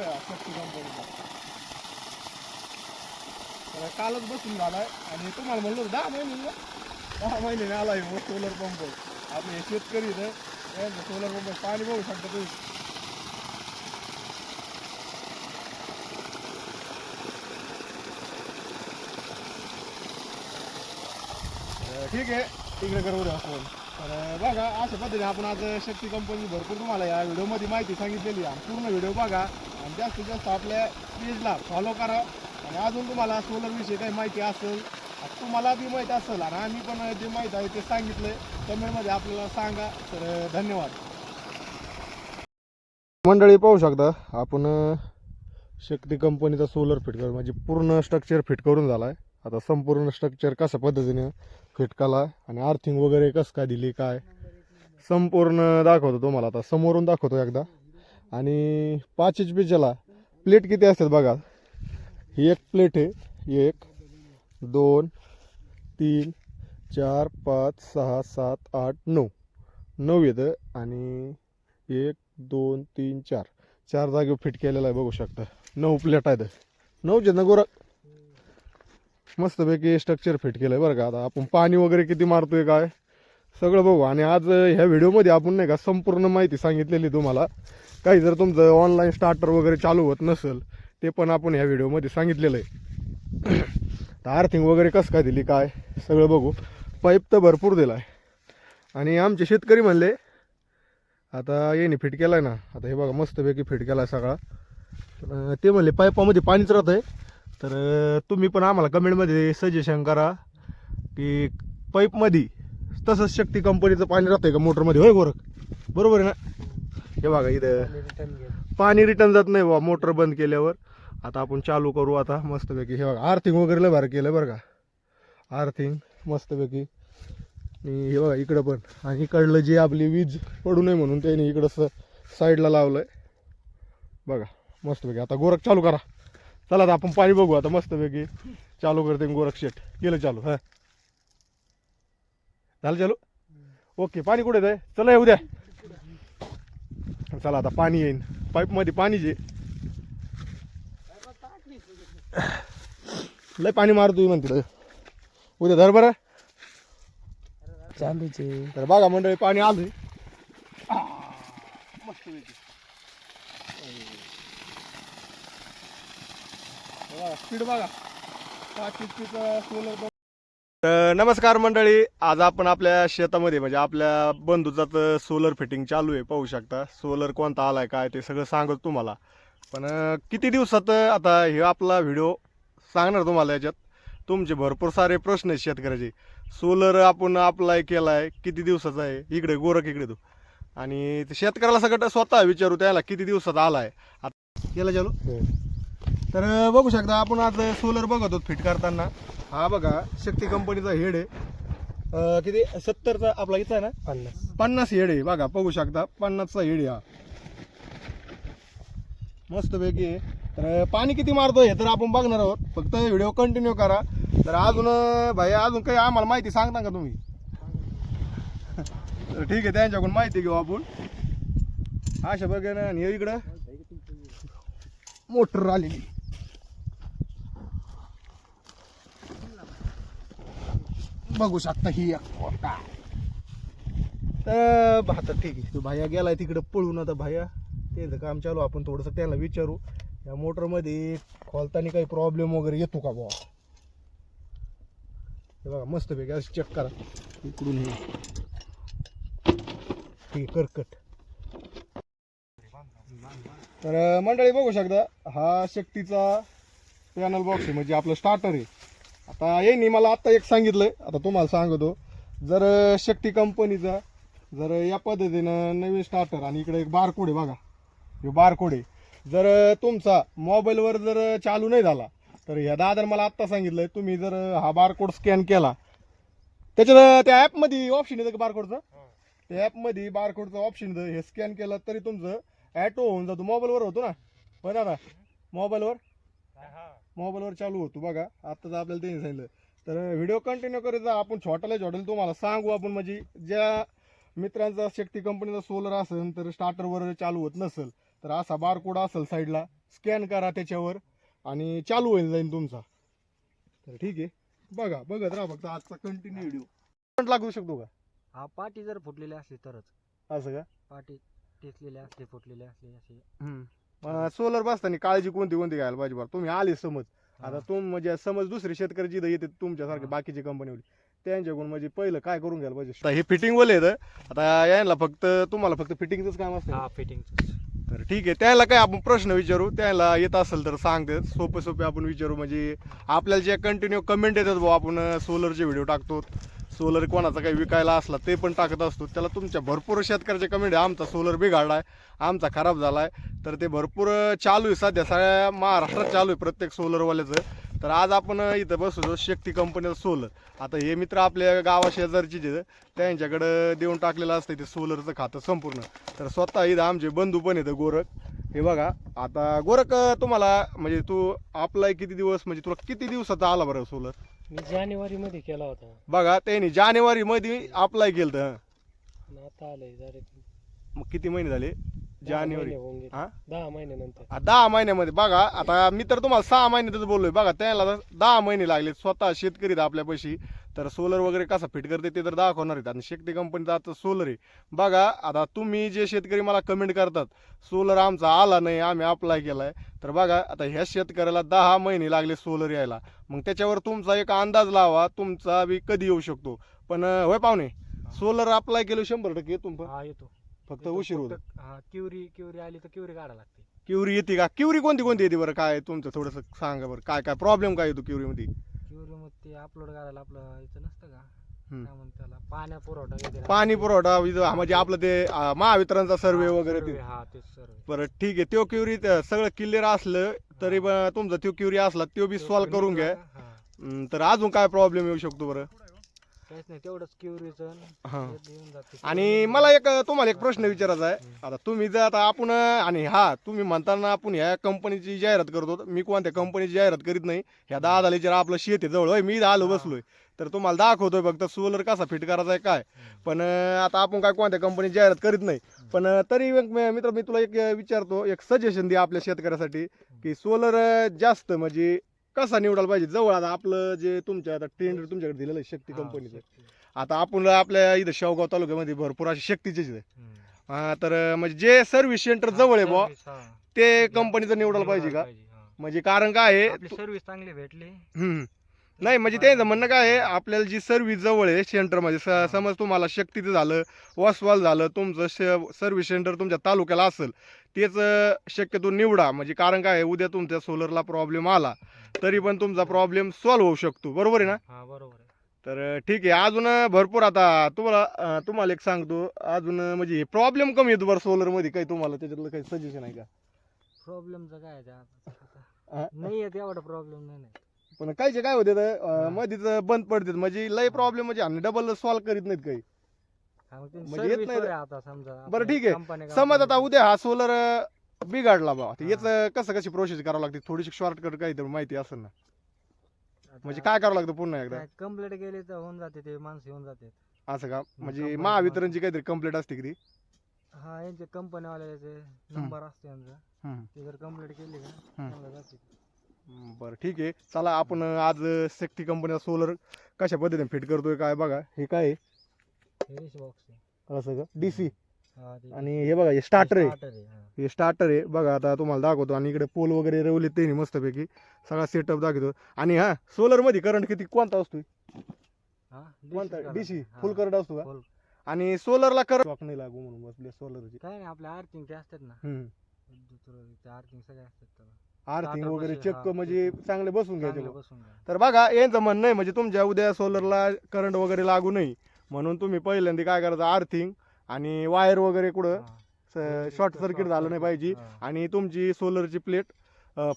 आहे हा शक्ती कंपनीचा कालच बसून झालाय आणि तुम्हाला म्हणलो दहा महिने दहा महिन्याने आलाय सोलर पंप आपले हे शेतकरी इथं सोलर पंप पाणी बघू शकता तुम्ही. ठीक आहे तिकडे करू द्या फोन तर बघा अशा पद्धतीने आपण आज शक्ती कंपनी भरपूर तुम्हाला या व्हिडिओमध्ये माहिती सांगितलेली आहे. पूर्ण व्हिडिओ बघा. आणि जास्तीत जास्त आपल्या पेजला फॉलो करा. आणि अजून तुम्हाला सोलर विषयी काही माहिती असेल तुम्हाला बी माहिती असेल आणि आम्ही पण जे माहीत आहे ते सांगितले कमेंटमध्ये आपल्याला सांगा. तर धन्यवाद. मंडळी पाहू शकता आपण शक्ती कंपनीचा सोलर फिट कर. म्हणजे पूर्ण स्ट्रक्चर फिट करून झाला आहे आता संपूर्ण स्ट्रक्चर कशा पद्धतीने फिट केला आणि आर्थिंग वगैरे कसं काय दिली काय? संपूर्ण दाखवतो तुम्हाला. आता समोरून दाखवतो एकदा. आणि पाच एच पीच्याला प्लेट किती असतात बघा. ही एक प्लेट आहे. एक दोन तीन चार पाच सहा सात आठ नऊ. नऊ येतं आणि एक दोन तीन चार. चार जागेवर फिट केलेलं आहे बघू शकता. नऊ प्लेट आहेत. नऊचे ना गोरा. मस्तपैकी स्ट्रक्चर फिट केलं आहे बरं का. आता आपण पाणी वगैरे किती मारतोय काय? सगळं बघू. आणि आज ह्या व्हिडिओमध्ये आपण नाही का संपूर्ण माहिती सांगितलेली तुम्हाला. काही जर तुमचं ऑनलाईन स्टार्टर वगैरे चालू होत नसेल ते पण आपण ह्या व्हिडिओमध्ये सांगितलेलं आहे. तर आर्थिंग वगैरे कसं काय दिली काय? सगळं बघू. पाईप तर भरपूर दिला आहे आणि आमचे शेतकरी म्हणले आता येणे फिट केला आहे ना. आता हे बघा मस्तपैकी फिट केला आहे सगळा ते म्हणले पाईपामध्ये पाणीच राहतं आहे तर तुम्ही पण आम्हाला कमेंटमध्ये सजेशन करा की पाईपमध्ये तसंच शक्ती कंपनीचं पाणी राहतंय का मोटरमध्ये? होय गोरख? बरोबर आहे ना? हे बघा इथं. पाणी रिटर्न जात नाही बा मोटर बंद केल्यावर. आता आपण चालू करू आता मस्तपैकी. हे बघा आर्थिंग वगैरे लय भारी केलं बरं का. आर्थिंग मस्तपैकी. आणि हे बघा इकडं पण. आणि इकडलं जे आपली वीज पडू नये म्हणून त्याने इकडं स साईडला लावलंय. बघा मस्तपैकी. आता गोरख चालू करा. चला आता आपण पाणी बघू आता मस्तपैकी. चालू करते गोरख शेट केलं चालू हा. झालं चालू? ओके पाणी कुठे आहे? चला येऊ द्या. चला आता पाणी येईन. पाईपमध्ये पाणी जे. लय पाणी मारतोय म्हणते. उद्या धर बरं. चांदूचे. तर बघा मंडळी पाणी आलंय. स्पीड बघा. पाच सोलर नमस्कार मंडळी आज आपण आपल्या शेतामध्ये म्हणजे आपल्या बंधूचं सोलर फिटिंग चालू आहे पाहू शकता. सोलर कोणता आलाय काय ते सगळं सांगत तुम्हाला. पण किती दिवसात आता हे आपला व्हिडिओ सांगणार तुम्हाला याच्यात? तुमचे भरपूर सारे प्रश्न आहेत शेतकऱ्याचे. सोलर आपण अप्लाय केला आहे किती दिवसाचा आहे? इकडे गोरख इकडे तू. आणि शेतकऱ्याला सगळं स्वतः विचारू त्याला किती दिवसात आलाय? आता केला चालू? तर अं, बघू शकता आपण आज सोलर बघत आहोत फिट करताना. हा बघा शक्ती कंपनीचा हेड आहे. अं, किती? सत्तरचा आपला इथं आहे ना? पन्नास. पन्नास हेड आहे. बघा बघू शकता पन्नासचा हेड आहे हा. मस्तपैकी आहे. तर पाणी किती मारतोय हे तर आपण बघणार आहोत. फक्त व्हिडिओ कंटिन्यू करा. तर अजून अं, भाई अजून काही आम्हाला माहिती सांगता का तुम्ही? तर ठीक आहे त्यांच्याकडून माहिती घेऊ आपण. अशा बघा ना आणि हे इकडं. मोटर आलेली. बघू शकता ही एक मोटर. तर आता ठीक आहे. तो भाया गेलाय तिकडे पळून आता भाया. त्यांचं काम चालू आपण थोडंसं त्याला विचारू. या मोटरमध्ये खोलताना काही प्रॉब्लेम वगैरे येतो का बुवा? हे बघा मस्त पैकी असं चेक करा. इकडून हे. ठीक आहे करकट. तर मंडळी बघू शकता हा शक्तीचा पॅनल बॉक्स आहे. म्हणजे आपलं स्टार्टर आहे. आता यांनी मला आत्ता एक सांगितलंय आता तुम्हाला सांगतो. जर शक्ती कंपनीचा जर या पद्धतीनं नवीन स्टार्टर आणि इकडे एक बारकोड आहे बघा. हे बारकोड आहे. जर तुमचा मोबाईलवर जर चालू नाही झाला तर ह्या दादाने मला आत्ता सांगितलंय तुम्ही जर हा बारकोड स्कॅन केला त्याच्यात त्या ॲपमध्ये ऑप्शन येतं का बारकोडचं त्या ॲपमध्ये बारकोडचं ऑप्शन येतं. हे स्कॅन केलं तरी तुमचं ॲटो होऊन जातो. मोबाईलवर होतो ना. बरं दादा? मोबाईलवर मोबाईलवर चालू होतो बघा. आत्ताच आपल्याला त्यांनी सांगितलं. तर व्हिडिओ कंटिन्यू करत जा आपण छोटाला छोटाला तुम्हाला सांगू आपण. म्हणजे ज्या मित्रांचा शक्ती कंपनीचा सोलर असेल तर स्टार्टरवर चालू होत नसेल तर असा बारकोड असेल साईडला स्कॅन करा त्याच्यावर आणि चालू होईल जाईल तुमचा. तर ठीक आहे. बघा बघत राहा फक्त आजचा कंटिन्यू व्हिडिओ लागू शकतो का? हा पाटी जर फुटलेली असली तरच. असं का? पाटी टेचलेली असली फुटलेली असली अशी. सोलर बसताना काळजी कोणती कोणती घ्यायला पाहिजे बरं? तुम्ही आले समज. आता. तुम म्हणजे समज दुसरे शेतकरी जिथं येते तुमच्यासारखे. बाकीची कंपनी त्यांच्याकडून म्हणजे पहिलं काय करून घ्यायला पाहिजे? आता हे फिटिंग वाले आहेत आता यांना फक्त तुम्हाला फक्त फिटिंगच काम असतं. हा फिटिंग तर ठीक आहे त्याला काय आपण प्रश्न विचारू त्याला येत असेल तर सांगते. सोपे सोपे आपण विचारू म्हणजे आपल्याला जे कंटिन्यू कमेंट येतात भाऊ आपण सोलरचे व्हिडिओ टाकतो. सोलर कोणाचा काही विकायला असला ते पण टाकत असतो. त्याला तुमच्या भरपूर शेतकऱ्याचे कमेंट आहे आमचा सोलर बिघाडला आहे आमचा खराब झाला आहे तर ते भरपूर चालू आहे सध्या सगळ्या महाराष्ट्रात चालू आहे प्रत्येक सोलरवाल्याचं. तर आज आपण इथं बसतो शक्ती कंपनीचं सोलर. आता हे मित्र आपल्या गावा शेजारचे जे त्यांच्याकडं देऊन टाकलेलं असतं ते सोलरचं खातं संपूर्ण. तर स्वतः इथं आमचे बंधू पण येतं गोरख. हे बघा आता गोरख तुम्हाला म्हणजे तू अप्लाय किती दिवस म्हणजे तुला किती दिवसाचा आला बरं सोलर? मी जानेवारी मध्ये केला होता. बघा त्यांनी जानेवारी मध्ये अप्लाय केलं तर आणि आता आलंय डायरेक्ट मग किती महिने झाले? जानेवारी. होऊन गेले. हा? दहा महिन्यानंतर आ, दहा महिन्यामध्ये. बघा आता मी तर तुम्हाला सहा महिन्यातच बोललोय. बघा त्याला दहा महिने लागले. स्वतः शेतकरी आहेत आपल्यापाशी. तर सोलर वगैरे कसा फिट करते ते तर दाखवणार आहेत. आणि शेती कंपनीचा आता सोलर आहे. बघा आता तुम्ही जे शेतकरी मला कमेंट करतात सोलर आमचा आला नाही आम्ही अप्लाय केलाय. तर बघा आता ह्या शेतकऱ्याला दहा महिने लागले सोलर यायला. मग त्याच्यावर तुमचा एक अंदाज लावा तुमचा बी कधी येऊ शकतो. पण होय पाहुणे? सोलर अप्लाय केलं शंभर टक्के येतो. फक्त. उशीर होतो. क्युरी क्युरी आली तर क्युरी काढा लागते. क्युरी येते का? क्युरी कोणती कोणती येते बरं? काय तुमचं थोडंसं सांगा बरं. काय काय प्रॉब्लेम काय येतो क्युरीमध्ये? क्युरी मग ते अपलोड करायला आपलं याचं नसतं का. काय म्हणतात त्याला? पाण्या पुरवठा वगैरे पाणी पुरवठा म्हणजे आपलं ते अं, महावितरणचा सर्वे हा, वगैरे survey, ते. हा तेच सर्वे बरं ठीक आहे. तो क्युरी त- सगळं क्लिअर असलं तरी पण तुमचा तो क्युरी असला तो बी सॉल्व्ह करून घ्या. हम्म, तर अजून काय प्रॉब्लेम येऊ शकतो बरं? काहीच नाही तेवढंच क्युरीचं हा. येऊन जाते. आणि मला एक तुम्हाला एक प्रश्न विचारायचा आहे. आता तुम्ही जर आता आपण आणि हा तुम्ही म्हणताना आपण ह्या कंपनीची जाहिरात करतो मी कोणत्या कंपनीची जाहिरात करीत नाही. ह्या दहा झालीच्या आपलं शेत आहे जवळ होय मी आलो बसलोय. तर तुम्हाला दाखवतोय फक्त सोलर कसा फिट करायचा आहे काय. पण आता आपण काय कोणत्या कंपनीची जाहिरात करीत नाही. पण तरी मी- मित्र मी तुला एक विचारतो एक सजेशन दे आपल्या शेतकऱ्यासाठी की सोलर जास्त म्हणजे कसा निवडायला पाहिजे जवळ आता आपलं जे तुमच्या आता टेंडर तुमच्याकडे दिलेलं आहे शक्ती हा, कंपनीचं. आता आपण आपल्या इथं शेवगाव तालुक्यामध्ये भरपूर असे शक्तीचेच आहे. हा, तर म्हणजे जे सर्व्हिस सेंटर जवळ आहे बुवा हा. ते कंपनीचं निवडायला पाहिजे का हा. म्हणजे कारण काय आहे सर्व्हिस चांगली भेटली हम्म. नाही म्हणजे त्यांचं म्हणणं काय आहे आपल्याला जी सर्व्हिस जवळ आहे सेंटरमध्ये स- समज तुम्हाला शक्तीचं झालं वसवाल झालं तुमचं सर्व्हिस सेंटर तुमच्या तालुक्याला असेल तेच शक्यतो निवडा. म्हणजे कारण काय आहे उद्या तुमच्या सोलरला प्रॉब्लेम आला तरी पण तुमचा प्रॉब्लेम सॉल्व्ह होऊ शकतो. बरोबर आहे ना? हा बरोबर आहे. तर ठीक आहे. अजून भरपूर आता तुम्हाला तुम्हाला एक सांगतो. अजून म्हणजे प्रॉब्लेम कमी येतो बरं सोलरमध्ये काही तुम्हाला त्याच्यातलं काही सजेशन आहे का? प्रॉब्लेमचं काय आहे? हा? नाही येत एवढा प्रॉब्लेम नाही नाही. पण काहीचे काय होते. मध्येच बंद पडतात. म्हणजे लय प्रॉब्लेम म्हणजे डबल सॉल्व्ह करीत नाहीत काही. म्हणजे येत नाही आता समजा बरं, ठीक आहे. समज आता उद्या हा सोलर बिघाडला बा. हा. याच कसं कशी प्रोसेस करावं लागते? थोडीशी शॉर्टकट काहीतरी माहिती असेल ना. म्हणजे काय करावं लागतं पुन्हा एकदा? काय कंप्लेंट गेली तर होऊन जाते ते माणसं येऊन जाते. असं का? म्हणजे महावितरणची काहीतरी कंप्लेंट असते की? हा यांचे कंपनीवाल्याचे नंबर असते यांचा. ते जर कंप्लेंट केली का बरं ठीक आहे. चला आपण आज सेक्टी कंपनीचा सोलर कशा पद्धतीने फिट करतोय काय बघा. हे काय बॉक्स असं का? डीसी आणि हे बघा हे स्टार्टर आहे. हा. स्टार्टर आहे. बघा आता तुम्हाला दाखवतो. आणि इकडे पोल वगैरे रवले ते मस्तपैकी. सगळा सेटअप दाखवतो. आणि हा सोलरमध्ये करंट किती कोणता असतो कोणता? डीसी. फुल करंट असतो का. आणि सोलरला करंट नाही लागू म्हणून बसले सोलरची काय नाही आपल्या ते असतात ना. सगळे असतात आर्थिंग वगैरे चक्क म्हणजे. चांगले बसून घ्यायचे. तर बघा यांचं म्हणणं आहे म्हणजे तुमच्या उद्या सोलरला करंट वगैरे लागू नाही. म्हणून तुम्ही पहिल्यांदा काय करायचं आर्थिंग आणि वायर वगैरे कुठं. शॉर्ट सर्किट झालं नाही पाहिजे. आणि तुमची सोलरची प्लेट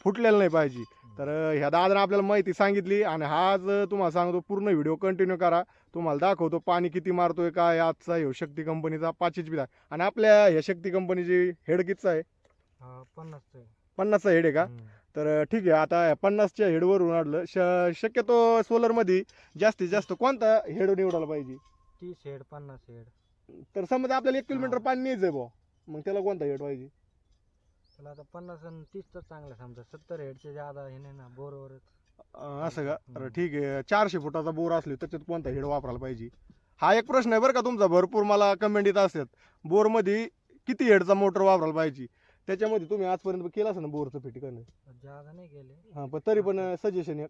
फुटलेलं नाही पाहिजे तर ह्या दादाने आपल्याला माहिती सांगितली आणि हा आज तुम्हाला सांगतो पूर्ण व्हिडिओ कंटिन्यू करा तुम्हाला दाखवतो पाणी किती मारतोय काय आजचा ह्यो शक्ती कंपनीचा पाच एच पीचा आणि आपल्या ह्या शक्ती कंपनीची हेड कितीचा आहे पन्नासचं. पन्नासचा हेड आहे का. तर ठीक आहे आता पन्नासच्या हेडवरून आणलं श शक्यतो सोलरमध्ये जास्तीत जास्त कोणता हेड निवडायला पाहिजे तीस हेड पन्नास हेड तर समजा आपल्याला एक किलोमीटर. पाणी न्यायचं आहे बुवा. मग त्याला कोणता हेड पाहिजे? त्याला आता पन्नास आणि तीस तर चांगलं समजा. सत्तर हेडचे ज्यादा हे नाही ना बोरवरच. अं, असं का? अरे ठीक आहे. चारशे फुटाचा बोर असले त्याच्यात कोणता हेड वापरायला पाहिजे? हा एक प्रश्न आहे बरं का तुमचा. भरपूर मला कमेंट येत असतात. बोरमध्ये किती हेडचा मोटर वापरायला पाहिजे? त्याच्यामध्ये तुम्ही आजपर्यंत केलं असं ना बोरचं फिट करणं ज्यादा नाही केले. हां पण तरी पण सजेशन एक.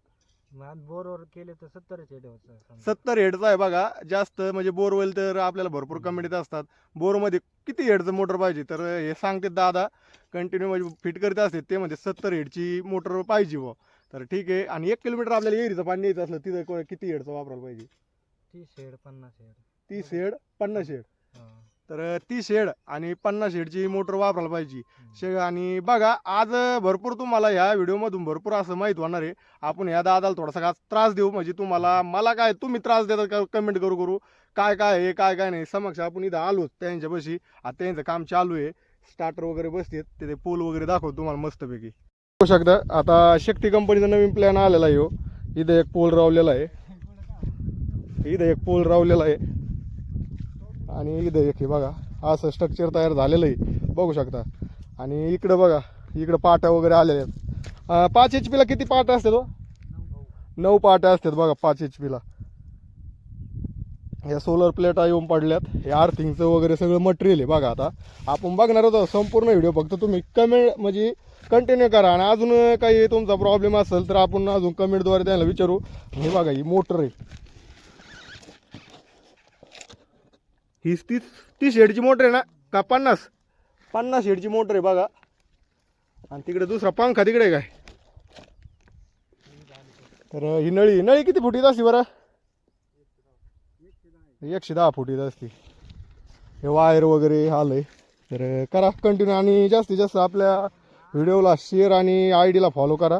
बोरवर केले तर समजा. सत्तर हेडचा आहे बघा. जास्त म्हणजे बोरवेल तर आपल्याला भरपूर कमेंट असतात. बोरमध्ये किती हेडचं मोटर पाहिजे? तर हे सांगते दादा. कंटिन्यू म्हणजे फिट करीत असते ते म्हणजे सत्तर हेडची मोटर पाहिजे बुवा. तर ठीक आहे. आणि एक किलोमीटर आपल्याला एरीचं पाणी यायचं असलं तिथं किती हेडचं वापरायला पाहिजे? तीस हेड पन्नास हेड. तीस हेड पन्नास हेड. तर तीस हेड आणि पन्नास हेडची मोटर वापरायला पाहिजे. शे आणि बघा आज भरपूर तुम्हाला ह्या व्हिडिओमधून भरपूर असं माहीत होणार आहे. आपण ह्या दादाला थोडासा त्रास देऊ म्हणजे तुम्हाला मला काय तुम्ही त्रास देता का कमेंट करू करू? काय काय आहे काय काय नाही. समक्ष आपण इथं आलोच त्यांच्यापाशी. आता त्यांचं काम चालू आहे. स्टार्टर वगैरे बसतेत तिथे पूल वगैरे दाखवतो तुम्हाला मस्तपैकी. बघू शकता आता शक्ती कंपनीचा नवीन प्लॅन आलेला आहे हो. इथं एक पोल रावलेला आहे. इथं एक पोल रावलेला आहे. आणि इथं एक हे बघा असं स्ट्रक्चर तयार झालेलं आहे बघू शकता. आणि इकडं बघा इकडं पाट्या वगैरे आलेल्या आहेत. पाच एच पीला किती पाट्या असतात हो? नऊ पाट्या असतात बघा पाच एच पीला या सोलर प्लेटा येऊन पडल्यात. हे आर्थिंगचं वगैरे सगळं मटेरियल आहे बघा आता. आपण बघणार होतो संपूर्ण व्हिडिओ फक्त तुम्ही कमेंट म्हणजे कंटिन्यू करा. आणि अजून काही तुमचा प्रॉब्लेम असेल तर आपण अजून कमेंटद्वारे त्यांना विचारू. हे बघा ही मोटर आहे. हीच तीस तीस शेडची मोटर आहे ना का पन्नास? पन्नास शेडची मोटर आहे बघा. आणि तिकडे दुसरा पंखा तिकडे काय? तर ही नळी नळी किती फुटीत असते बरं? एकशे दहा फुटीत असते. हे वायर वगैरे आलंय. तर करा कंटिन्यू आणि जास्तीत जास्त आपल्या व्हिडिओला शेअर आणि आय डीला फॉलो करा.